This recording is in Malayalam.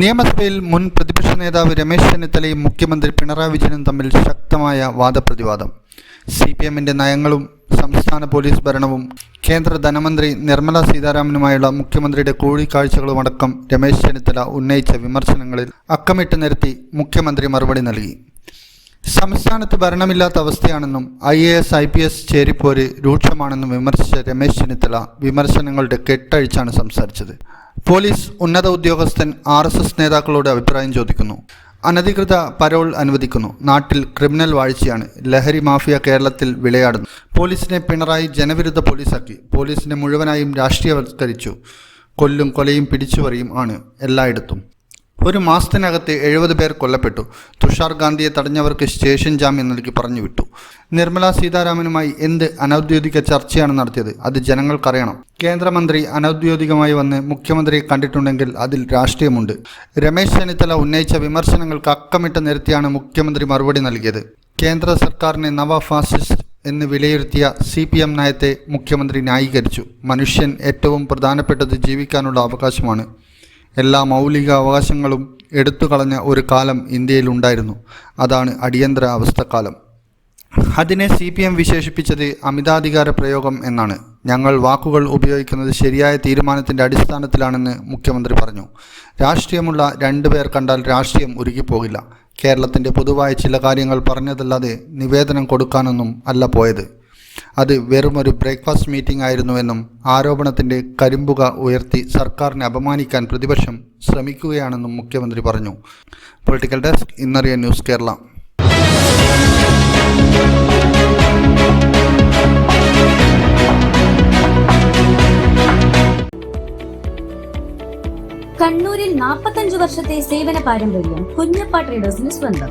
നിയമസഭയിൽ മുൻ പ്രതിപക്ഷ നേതാവ് രമേശ് ചെന്നിത്തലയും മുഖ്യമന്ത്രി പിണറായി വിജയനും തമ്മിൽ ശക്തമായ വാദപ്രതിവാദം. സി പി എമ്മിന്റെ നയങ്ങളും സംസ്ഥാന പോലീസ് ഭരണവും കേന്ദ്ര ധനമന്ത്രി നിർമ്മല സീതാരാമനുമായുള്ള മുഖ്യമന്ത്രിയുടെ കൂടിക്കാഴ്ചകളുമടക്കം രമേശ് ചെന്നിത്തല ഉന്നയിച്ച വിമർശനങ്ങളിൽ അക്കമിട്ട് നിരത്തി മുഖ്യമന്ത്രി മറുപടി നൽകി. സംസ്ഥാനത്ത് ഭരണമില്ലാത്ത അവസ്ഥയാണെന്നും I A S I P S ചേരിപ്പോര് രൂക്ഷമാണെന്നും വിമർശിച്ച രമേശ് ചെന്നിത്തല വിമർശനങ്ങളുടെ കെട്ടഴിച്ചാണ് സംസാരിച്ചത്. പോലീസ് ഉന്നത ഉദ്യോഗസ്ഥൻ ആർ എസ് എസ് നേതാക്കളോട് അഭിപ്രായം ചോദിക്കുന്നു. അനധികൃത പരോൾ അനുവദിക്കുന്നു. നാട്ടിൽ ക്രിമിനൽ വാഴ്ചയാണ്. ലഹരി മാഫിയ കേരളത്തിൽ വിളയാടുന്നു. പോലീസിനെ പിണറായി ജനവിരുദ്ധ പോലീസാക്കി. പോലീസിനെ മുഴുവനായും രാഷ്ട്രീയവത്കരിച്ചു. കൊല്ലും കൊലയും പിടിച്ചുപറിയും ആണ് എല്ലായിടത്തും. ഒരു മാസത്തിനകത്ത് എഴുപത് പേർ കൊല്ലപ്പെട്ടു. തുഷാർ ഗാന്ധിയെ തടഞ്ഞവർക്ക് സ്റ്റേഷൻ ജാമ്യം നൽകി പറഞ്ഞു വിട്ടു നിർമ്മല സീതാരാമനുമായി എന്ത് അനൌദ്യോഗിക ചർച്ചയാണ് നടത്തിയത്? അത് ജനങ്ങൾക്കറിയണം. കേന്ദ്രമന്ത്രി അനൌദ്യോഗികമായി വന്ന് മുഖ്യമന്ത്രിയെ കണ്ടിട്ടുണ്ടെങ്കിൽ അതിൽ രാഷ്ട്രീയമുണ്ട്. രമേശ് ചെന്നിത്തല ഉന്നയിച്ച വിമർശനങ്ങൾക്ക് അക്കമിട്ട് നിരത്തിയാണ് മുഖ്യമന്ത്രി മറുപടി നൽകിയത്. കേന്ദ്ര സർക്കാരിനെ നവ ഫാസിസ്റ്റ് എന്ന് വിലയിരുത്തിയ സി പി എം നയത്തെ മുഖ്യമന്ത്രി ന്യായീകരിച്ചു. മനുഷ്യൻ ഏറ്റവും പ്രധാനപ്പെട്ടത് ജീവിക്കാനുള്ള അവകാശമാണ്. എല്ലാ മൗലിക അവകാശങ്ങളും എടുത്തു കളഞ്ഞ ഒരു കാലം ഇന്ത്യയിലുണ്ടായിരുന്നു. അതാണ് അടിയന്തര അവസ്ഥക്കാലം. അതിനെ സി പി എം വിശേഷിപ്പിച്ചത് അമിതാധികാര പ്രയോഗം എന്നാണ്. ഞങ്ങൾ വാക്കുകൾ ഉപയോഗിക്കുന്നത് ശരിയായ തീരുമാനത്തിന്റെ അടിസ്ഥാനത്തിലാണെന്ന് മുഖ്യമന്ത്രി പറഞ്ഞു. രാഷ്ട്രീയമുള്ള രണ്ടുപേർ കണ്ടാൽ രാഷ്ട്രീയം ഉരുകിപ്പോകില്ല. കേരളത്തിന്റെ പൊതുവായ ചില കാര്യങ്ങൾ പറഞ്ഞതല്ലാതെ നിവേദനം കൊടുക്കാനൊന്നും അല്ല പോയത്. അത് വെറുമൊരു ബ്രേക്ക്ഫാസ്റ്റ് മീറ്റിംഗ് ആയിരുന്നുവെന്നും ആരോപണത്തിന്റെ കരിമ്പുക ഉയർത്തി സർക്കാരിനെ അപമാനിക്കാൻ പ്രതിപക്ഷം ശ്രമിക്കുകയാണെന്നും മുഖ്യമന്ത്രി പറഞ്ഞു. പൊളിറ്റിക്കൽ ഡെസ്ക് ഇന്നറിയ ന്യൂസ് കേരള. കണ്ണൂരിൽ നാൽപ്പത്തഞ്ചു വർഷത്തെ സേവന പാരമ്പര്യം കുഞ്ഞപ്പ ട്രേഡേഴ്സിന് സ്വന്തം.